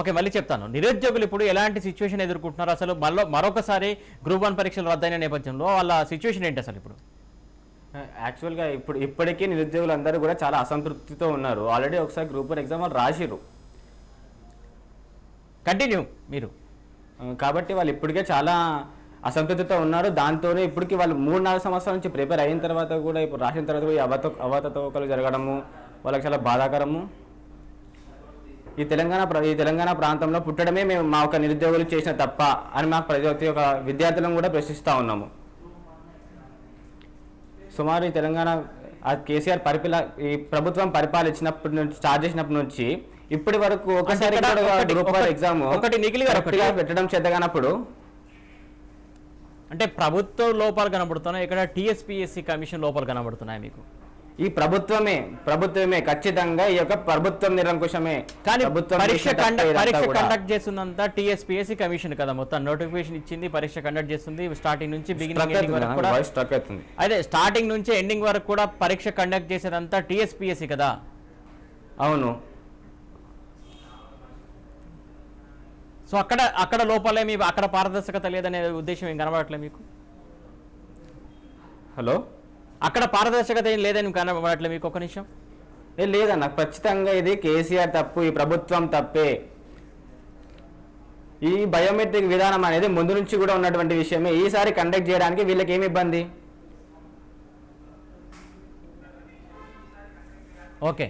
Okay మళ్ళీ చెప్తాను. నిరుద్యోగులు ఇప్పుడు ఎలాంటి సిచ్యువేషన్ ఎదుర్కొంటున్నారు అసలు మళ్ళీ మరొకసారి గ్రూప్ వన్ పరీక్షలు రద్దయిన నేపథ్యంలో వాళ్ళ సిచ్యువేషన్ ఏంటి అసలు ఇప్పుడు? యాక్చువల్గా ఇప్పుడు ఇప్పటికీ నిరుద్యోగులు అందరూ కూడా చాలా అసంతృప్తితో ఉన్నారు. ఆల్రెడీ ఒకసారి గ్రూప్ వన్ ఎగ్జామ్ వాళ్ళు రాసిరు కంటిన్యూ మీరు. కాబట్టి వాళ్ళు ఇప్పటికే చాలా అసంతృప్తితో ఉన్నారు. దాంతోనే ఇప్పటికి వాళ్ళు మూడు నాలుగు సంవత్సరాల నుంచి ప్రిపేర్ అయిన తర్వాత కూడా ఇప్పుడు రాసిన తర్వాత కూడా అవత అవతతవకలు జరగడము వాళ్ళకి చాలా బాధాకరము. ఈ తెలంగాణ ఈ తెలంగాణ ప్రాంతంలో పుట్టడమే మేము మా ఒక నిరుద్యోగులు చేసిన తప్ప అని మాకు ప్రతి ఒక్క ఒక విద్యార్థులను కూడా ప్రశ్నిస్తూ ఉన్నాము. సుమారు ఈ తెలంగాణ కేసీఆర్ పరిపాల ఈ ప్రభుత్వం పరిపాలించినప్పటి నుంచి స్టార్ట్ చేసినప్పటి నుంచి ఇప్పటి వరకు ఒకసారి గ్రూప్ ఎగ్జామ్ ఒకటి నిఖిల్ గారు పెట్టడం చేతగానప్పుడు అంటే ప్రభుత్వ లోపాలు కనబడుతున్నాయి ఇక్కడ టీఎస్పీఎస్సీ కమిషన్ లోపాలు కనబడుతున్నాయి మీకు. ఈ ప్రభుత్వమే ప్రభుత్వమే ఖచ్చితంగా ఈ యొక్క ప్రభుత్వం నిరంకుశమే. కానీ పరీక్ష కండక్ట్ పరీక్ష చేస్తుందంతా టీఎస్పీఎస్సీ కమిషన్ కదా మొత్తం. నోటిఫికేషన్ ఇచ్చింది పరీక్ష కండక్ట్ చేస్తుంది స్టార్టింగ్ నుంచి బిగినింగ్ వరకు కూడా అవుతుంది. అదే స్టార్టింగ్ నుంచి ఎండింగ్ వరకు కూడా పరీక్ష కండక్ట్ చేసేదంతా టీఎస్పీఎస్సీ కదా. అవును. సో అక్కడ అక్కడ లోపాలే మీ అక్కడ పారదర్శకత లేదనే ఉద్దేశం ఏం కనబడట్లే మీకు? హలో? అక్కడ పారదర్శకత ఏం లేదని కనబడట్లే మీకు ఒక నిమిషం. ఏ లేదన్న ఖచ్చితంగా ఇది కేసీఆర్ తప్పు ఈ ప్రభుత్వం తప్పే. ఈ బయోమెట్రిక్ విధానం అనేది ముందు నుంచి కూడా ఉన్నటువంటి విషయమే. ఈసారి కండక్ట్ చేయడానికి వీళ్ళకి ఏమి ఇబ్బంది? ఓకే.